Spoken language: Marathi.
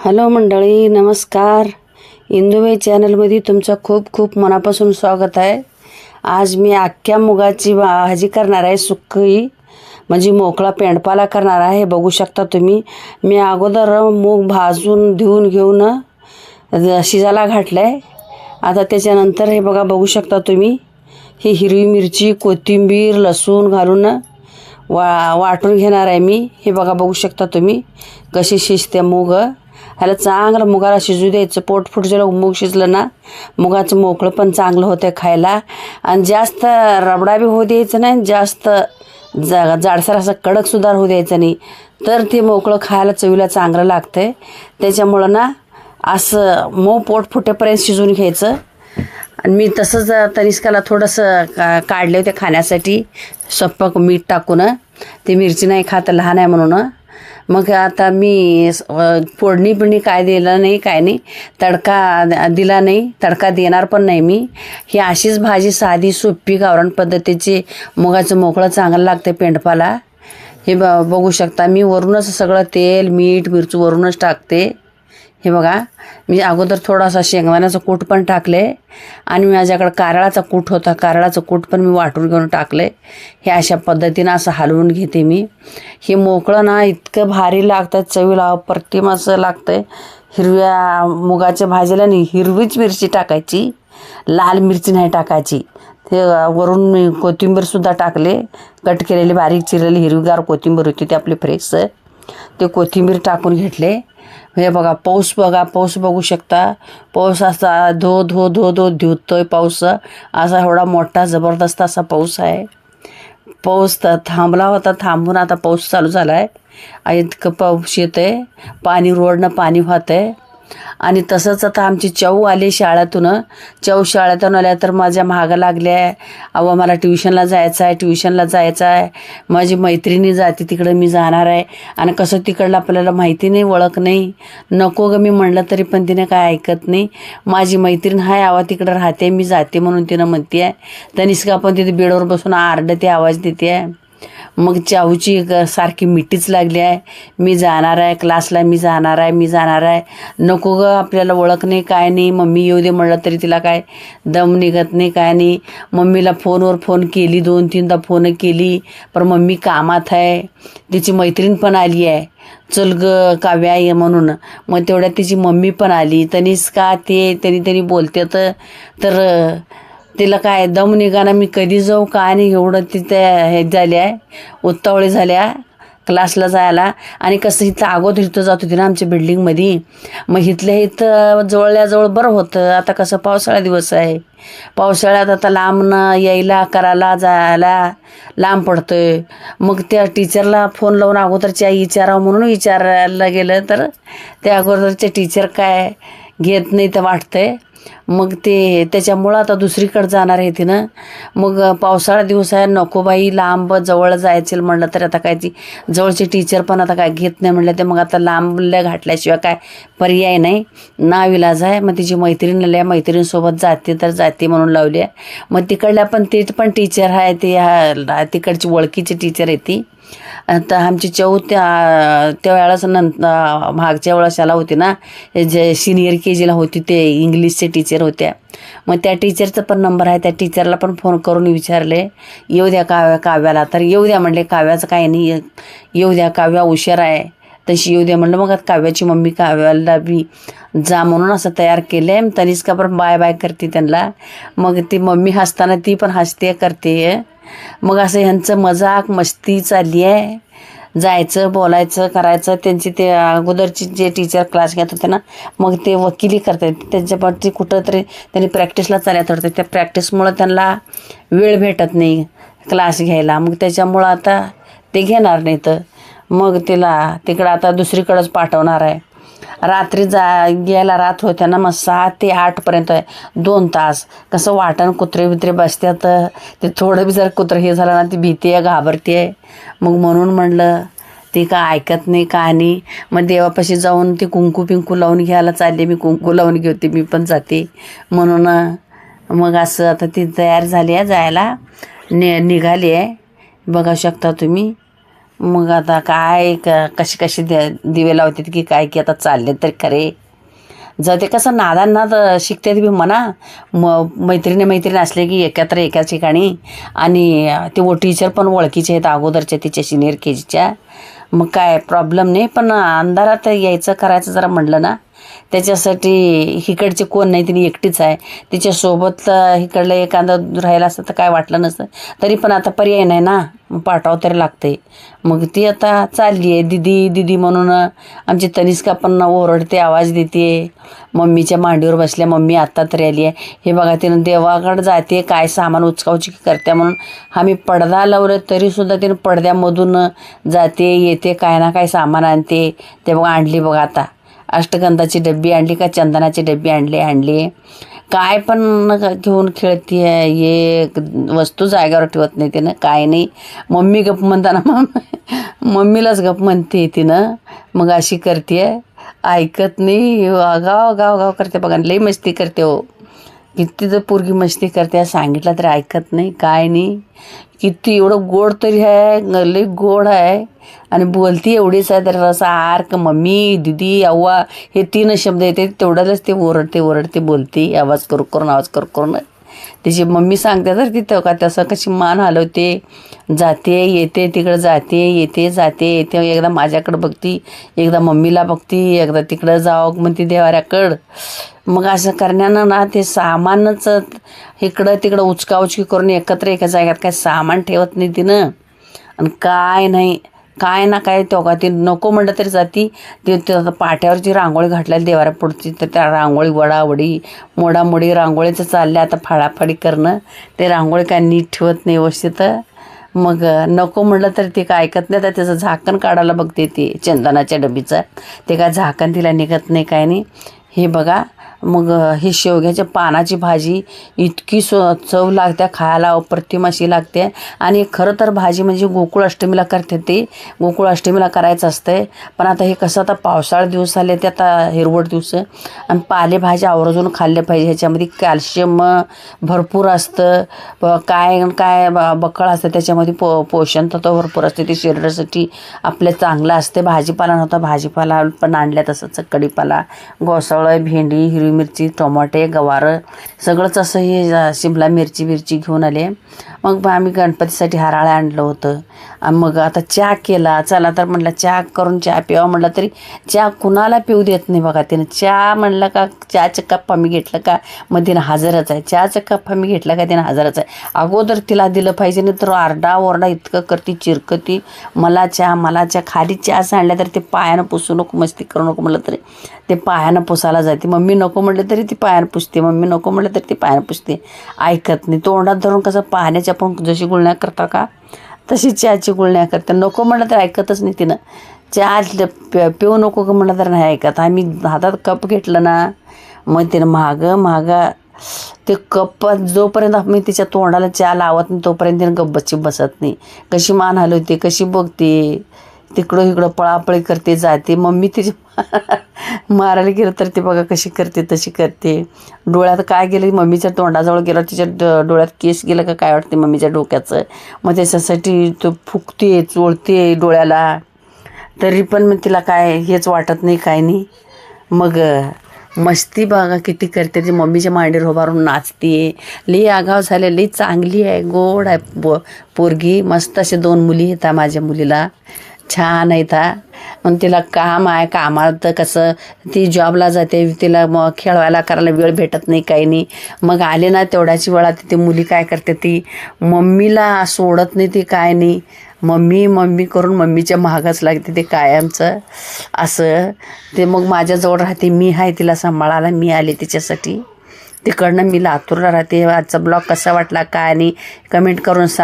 हॅलो मंडळी नमस्कार. इंदुबाई चॅनलमध्ये तुमचं खूप खूप मनापासून स्वागत आहे. आज मी अख्ख्या मुगाची भाजी करणार आहे सुक्की म्हणजे मोकळा पेंडपाला करणार आहे. हे बघू शकता तुम्ही. मी अगोदर मूग भाजून धुवून घेऊन शिजाला शिजायला घातलं आहे आता त्याच्यानंतर हे बघा बघू शकता तुम्ही. ही हिरवी मिरची कोथिंबीर लसूण घालून वा वाटून घेणार आहे मी. हे बघा बघू शकता तुम्ही कशी शिजते मूग. ह्याला चांगलं मुगाला शिजू द्यायचं. पोट फुट जर मूग शिजलं ना मुगाचं मोकळं पण चांगलं होतं खायला. आणि जास्त रबडा बी होऊ द्यायचं नाही जास्त जा जाडसर असं कडकसुद्धा होऊ द्यायचं नाही. तर ते मोकळं खायला चवीला चांगलं लागतंय. त्याच्यामुळं ना असं मऊ पोट फुटेपर्यंत शिजून घ्यायचं. आणि मी तसंच तनिष्काला थोडंसं का काढले होते खाण्यासाठी. सप्पक मीठ टाकून. ते मिरची नाही खात लहान आहे म्हणून. मग आता मी फोडणी बिडणी काय दिलं नाही काय नाही. तडका दिला नाही तडका देणार पण नाही मी. ही अशीच भाजी साधी सोपी गावरान पद्धतीची मुगाचं मोकळं चांगलं लागते पेंडपाला हे ब बघू शकता मी वरूनच सगळं तेल मीठ मिरची वरूनच टाकते. हे बघा मी अगोदर थोडासा शेंगदाण्याचं कूट पण टाकले आणि माझ्याकडं कारळाचा कूट होता. कारळाचं कूट पण मी वाटून घेऊन टाकले. हे अशा पद्धतीनं असं हलवून घेते मी. हे मोकळं ना इतकं भारी लागतं चवीला अप्रतिम असं लागतंय. हिरव्या मुगाच्या भाजीला नाही हिरवीच मिरची टाकायची. लाल मिरची नाही टाकायची. ते वरून मी कोथिंबीरसुद्धा टाकले. कट केलेली बारीक चिरलेली हिरवीगार कोथिंबीर होती ती आपली फ्रेश ते कोथिंबीर टाकून घेतले. हे बघा पाऊस बघा पाऊस बघू शकता. पाऊस असा धो धो धो धो धुतोय पाऊस. असा एवढा मोठा जबरदस्त असा पाऊस आहे. पाऊस तर थांबला होता थांबून आता पाऊस चालू झाला आहे इतकं पाऊस येतं आहे पाणी रोडनं पाणी वाहतं आहे आणि तसंच आता आमची चऊ आली शाळेतून. चऊ शाळेतून आल्या तर माझ्या महागा लागल्या. आहे अहो मला ट्युशनला जायचं आहे ट्युशनला जायचं आहे माझी मैत्रिणी जाते तिकडं मी जाणार आहे. आणि कसं तिकडलं आपल्याला माहिती नाही ओळख नाही. नको ग मी म्हणलं तरी पण तिने काय ऐकत नाही. माझी मैत्रीण हाय आवा तिकडं राहते मी जाते म्हणून तिनं म्हणते आहे तनिष्का पण तिथे बेडवर बसून आरडते आवाज देते आहे मग चाऊची सारखी मिठीच लागली आहे. मी जाणार आहे क्लासला मी जाणार आहे मी जाणार आहे. नको ग आपल्याला ओळख नाही काय नाही. मम्मी येऊ दे म्हणलं तरी तिला काय दम निघत नाही काय नाही. मम्मीला फोनवर फोन केली दोन तीनदा फोन केली. पण मम्मी कामात आहे. तिची मैत्रीण पण आली आहे. चल ग काव्या ये म्हणून. मग तेवढ्यात तिची मम्मी पण आली. तनीच का ते तरी तरी बोलते तर तर तिला काय दम निघाना मी कधी जाऊ काय नाही एवढं तिथे हे झाले आहे उत्तावळी झाल्या क्लासला जायला. आणि कसं इथं अगोदर इथं जात होती ना आमच्या बिल्डिंगमध्ये मग इथल्या इथं जवळल्याजवळ बरं होतं. आता कसं पावसाळा दिवस आहे. पावसाळ्यात आता लांबनं यायला करायला जायला लांब पडतोय. मग त्या टीचरला फोन लावून अगोदरच्या विचारावं म्हणून विचारायला गेलं तर त्या अगोदरचे टीचर काय घेत नाही तर वाटतंय. मग ते त्याच्यामुळं आता दुसरीकडे जाणार आहे तिनं. मग पावसाळा दिवस आहे नको बाई लांब जवळ जायचं म्हणलं तर आता काय ती जवळचे टीचर पण आता काय घेत नाही म्हणलं ते मग आता लांबल्या घाटल्याशिवाय काय पर्याय नाही. नाविलाज आहे मग तिची मैत्रीण आल्या मैत्रिणीसोबत जाते तर जाते म्हणून लावली आहे. मग तिकडल्या पण ते पण टीचर आहे ते तिकडची ओळखीची टीचर आहे ती. आता आमची चौ त्या त्यावेळेस नंतर मागच्या वेळेस होती ना जे सिनियर के जीला होती ते इंग्लिशचे टीचर होत्या. मग त्या टीचरचा पण नंबर आहे त्या टीचरला पण फोन करून विचारले येऊ द्या काव्या काव्याला. तर येऊ द्या म्हणले काव्याचं काही नाही येऊ द्या काव्या हुशार आहे. तशी येऊ द्या म्हणलं मग आता काव्याची मम्मी काव्याला बी जा म्हणून असं तयार केले का पण बाय बाय करते त्यांना. मग ती मम्मी हसताना ती पण हसते करते. मग असं ह्यांचं मजाक मस्ती चालली आहे. जायचं बोलायचं करायचं. त्यांची ते अगोदरची जे टीचर क्लास घेत होते ना मग ते वकिली करतात त्यांच्यापाठी कुठं तरी त्यांनी प्रॅक्टिसला चालत होते. त्या प्रॅक्टिसमुळं त्यांना वेळ भेटत नाही क्लास घ्यायला. मग त्याच्यामुळं आता ते घेणार नाही तर मग तिला तिकडं आता दुसरीकडंच पाठवणार आहे. रात्री जा गेला रात होत्या ना मग सहा ते आठपर्यंत आहे दोन तास. कसं वाटण कुत्रे बित्रे बसतात ते थोडं बी जर कुत्रं हे झालं ना ती भीती आहे घाबरते आहे मग म्हणून म्हणलं ती काय ऐकत नाही का नाही. मग देवापाशी जाऊन ती कुंकू पिंकू लावून घ्यायला चालले. मी कुंकू लावून घेते मी पण जाते. म्हणून मग असं आता ती तयार झाली आहे जायला. नि निघाली आहे. बघा शकता तुम्ही. मग आता काय क कशी कशी दे दिवे लावतात की काय की आता चालले तरी खरे. जर ते कसं नादांनाद शिकतात बी म्हणा. म मैत्रिणी मैत्रिणी असले की एकत्र एका ठिकाणी. आणि ते ओ टीचर पण ओळखीचे आहेत अगोदरच्या तिच्या सिनियर के जीच्या मग काय प्रॉब्लेम नाही पण अंधारात यायचं करायचं जरा म्हणलं ना. त्याच्यासाठी इकडचे कोण नाही तिने एकटीच आहे. तिच्यासोबत इकडलं एखादा राहायला असतं तर काय वाटलं नसतं. तरी पण आता पर्याय नाही ना. मग पाठवावं तरी लागते मग ती आता चालली आहे दिदी दिदी म्हणून आमची तनिष्का पण ओरडते आवाज देते. मम्मीच्या मांडीवर बसल्या मम्मी आत्ता तरी आली आहे. हे बघा तिनं देवाकडं जाते काय सामान उचकावची करते म्हणून. आम्ही पडदा लावलं तरीसुद्धा तिनं पडद्यामधून जाते येते काय ना काय सामान आणते. ते बघा आणली बघा आता. अष्टगंधाची डब्बी आणली का चंदनाची डब्बी आणली आणली. काय पण घेऊन खेळते ये वस्तू जागेवर ठेवत नाही तिनं काय नाही. मम्मी गप म्हणताना मग मम्मीलाच गप म्हणते तिनं. मग अशी करते ऐकत नाही. गाव गाव गाव करते बघा. लई मस्ती करते हो. किती तर पोरगी मस्ती करते सांगितलं तरी ऐकत नाही. काय नाही. किती एवढं गोड तरी आहे लई गोड आहे. आणि बोलती एवढीच आहे तर असं आर्क मम्मी दिदी अव्वा हे तीन शब्द येते तेवढ्यालाच ते ओरडते ओरडते बोलते आवाज करू करून आवाज करू करून त्याची मम्मी सांगते तर तिथं का तसं कशी मान हलवते. जाते येते तिकडं जाते येते जाते येते. एकदा माझ्याकडं बघती एकदा मम्मीला बघती एकदा तिकडं जावं म्हणते देवाऱ्याकडं. मग असं करण्यानं ना ते सामानच इकडं तिकडं उचकाउचकी करून एकत्र एका जाग्यात काय सामान ठेवत नाही तिनं. आणि काय नाही. काय ना काय तेव्हा ती नको म्हणलं तरी जाती. ते ते पाट्यावरची रांगोळी घातलेली देवारा पुढची तर त्या रांगोळी वडावडी मोडामोडी रांगोळीचं चालल्या आता फाडाफाडी करणं. ते रांगोळी काय नीट ठेवत नाही व्यवस्थित. मग नको म्हणलं तर ते काय ऐकत नाही तर त्याचं झाकण काढायला बघते ती चंदनाच्या डबीचं. ते काय झाकण तिला निघत नाही काय नाही. हे बघा मग हे शेवग्याच्या पानाची भाजी इतकी सो चव लागते खायला अप्रतिम अशी लागते. आणि खरं तर भाजी म्हणजे गोकुळ अष्टमीला करते ती. गोकुळ अष्टमीला करायचं असतंय. पण आता हे कसं आता पावसाळा दिवस आले ते आता हिरवट दिवस. आणि पालेभाज्या आवर्जून खाल्ल्या पाहिजे. ह्याच्यामध्ये कॅल्शियम भरपूर असतं. काय काय ब- बकळ असतं त्याच्यामध्ये पो पोषण तत्व भरपूर असते. ते शरीरासाठी आपल्या चांगलं असते. भाजीपाला नव्हता. भाजीपाला पण आणल्या तसंच कढीपाला घोसाळं भेंडी हिरवी मिरची टोमॅटे गवारं सगळंच असं हे शिमला मिरची बिरची घेऊन आले. मग बा आम्ही गणपतीसाठी हराळं आणलं होतं. आणि मग आता चहा केला. चला तर म्हटलं चहा करून चहा प्यावा. म्हटलं तरी चहा कुणाला पिऊ देत नाही बघा तिनं. चहा म्हणलं का चहाचा कप आम्ही घेतलं का? मग तिनं हजरच आहे. चहाचा कप आम्ही घेतला का? तिनं हजरच आहे. अगोदर तिला दिलं पाहिजे नाही तर आरडा ओरडा इतकं करती चिरकती. मला चहा मला चहा. खाली चहा सांडल्या तर ते पायानं पुसू नको मस्ती करू नको म्हटलं तरी. ते पायानं पुसायला जाते. मम्मी नको नको म्हटलं तरी ती पायानं पुसते. मम्मी नको म्हटलं तरी ती पायानं पुसते. ऐकत नाही. तोंडात धरून कसं पाण्याच्या आपण जशी गुळण्या करता का तशी चहाची गुळण्या करते. नको म्हटलं तर ऐकतच नाही तिनं. चहा ल- पिऊ नको का म्हटलं तर नाही ऐकत. आम्ही हातात कप घेतलं ना मग तिनं मागं मागं ते कप जोपर्यंत मी तिच्या तोंडाला चहा लावत नाही तोपर्यंत तिनं गप्पची बसत नाही. कशी मान हलवते कशी बघते. तिकडं इकडं पळापळी करते जाते. मम्मी तिची मारायला गेलं तर ते बघा कशी करते तशी करते. डोळ्यात काय गेलं मम्मीच्या तोंडाजवळ गेलं तिच्या ड- डोळ्यात केस गेलं का काय वाटते मम्मीच्या डोक्याचं. मग त्याच्यासाठी तो फुकते चोळते डोळ्याला. तरी पण मग तिला काय हेच वाटत नाही काय नाही. मग मस्ती बघा किती करते ती. मम्मीच्या मांडीवर उभारून नाचते. लई आगाव झाले लई चांगली आहे गोड आहे पो पोरगी. मस्त असे दोन मुली येतात माझ्या मुलीला. छान आहे ता. मग तिला काम आहे कामाला तर कसं ती जॉबला जाते तिला मग खेळवायला करायला वेळ भेटत नाही काही नाही. मग आले ना तेवढ्याची वेळा ती मुली काय करते ती मम्मीला सोडत नाही ती काय नाही. मम्मी मम्मी करून मम्मीच्या महागच लागते ते कायमचं. असं. ते मग माझ्याजवळ राहते मी आहे तिला सांभाळायला मी आले तिच्यासाठी. तिकडनं मी लातूरला राहते. आजचा ब्लॉग कसा वाटला काय नाही कमेंट करून सांग.